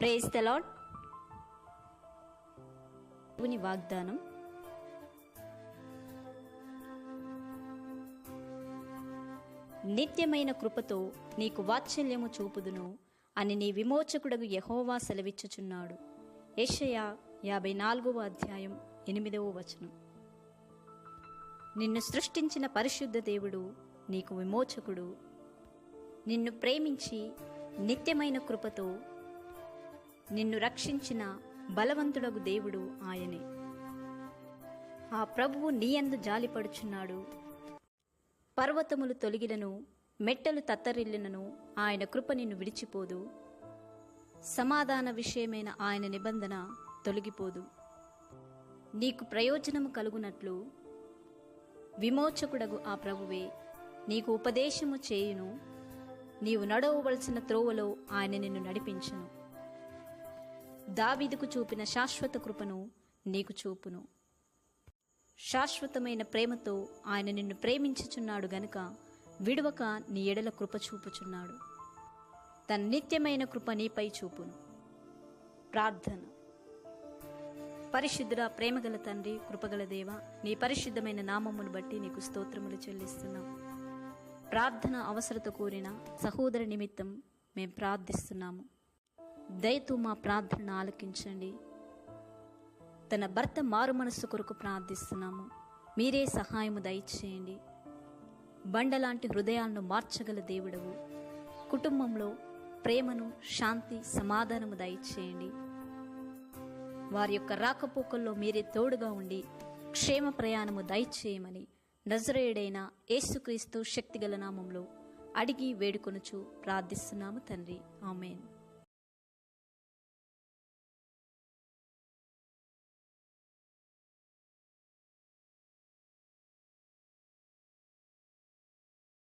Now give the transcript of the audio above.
Praise the lord దేవుని వాగ్దానం. నిత్యమైన కృపతో నీకు వాత్సల్యము చూపుదును అని నీ విమోచకుడకు యహోవా సెలవిచ్చుచున్నాడు. యెషయా యాభై నాలుగవ అధ్యాయం ఎనిమిదవ వచనం. నిన్ను సృష్టించిన పరిశుద్ధ దేవుడు నీకు విమోచకుడు. నిన్ను ప్రేమించి నిత్యమైన కృపతో నిన్ను రక్షించిన బలవంతుడగు దేవుడు ఆయనే. ఆ ప్రభువు నీయందు జాలిపడుచున్నాడు. పర్వతములు తొలగిలను మెట్టలు తత్తరిల్లినను ఆయన కృప నిన్ను విడిచిపోదు. సమాధాన విషయమైన ఆయన నిబంధన తొలగిపోదు. నీకు ప్రయోజనము కలుగునట్లు విమోచకుడగు ఆ ప్రభువే నీకు ఉపదేశము చేయును. నీవు నడవవలసిన త్రోవలో ఆయన నిన్ను నడిపించును. దావీదుకు చూపిన శాశ్వత కృపను నీకు చూపును. శాశ్వతమైన ప్రేమతో ఆయన నిన్ను ప్రేమించుచున్నాడు గనుక విడువక నీ ఎడల కృప చూపుచున్నాడు. తన నిత్యమైన కృప నీపై చూపును. ప్రార్థన. పరిశుద్ధుడ ప్రేమగల తండ్రి కృపగల దేవ నీ పరిశుద్ధమైన నామమును బట్టి నీకు స్తోత్రములు చెల్లిస్తున్నాం. ప్రార్థన అవసరత కోరిన సహోదర నిమిత్తం మేము ప్రార్థిస్తున్నాము. దయతో మా ప్రార్థన ఆలకించండి. తన భర్త మారు మనస్సు కొరకు ప్రార్థిస్తున్నాము. మీరే సహాయము దయచేయండి. బండలాంటి హృదయాలను మార్చగల దేవుడవు. కుటుంబంలో ప్రేమను శాంతి సమాధానము దయచేయండి. వారి యొక్క రాకపోకల్లో మీరే తోడుగా ఉండి క్షేమ ప్రయాణము దయచేయమని నజరేయుడైన యేసుక్రీస్తు శక్తిగల నామంలో అడిగి వేడుకొనుచు ప్రార్థిస్తున్నాము తండ్రి. ఆమెన్.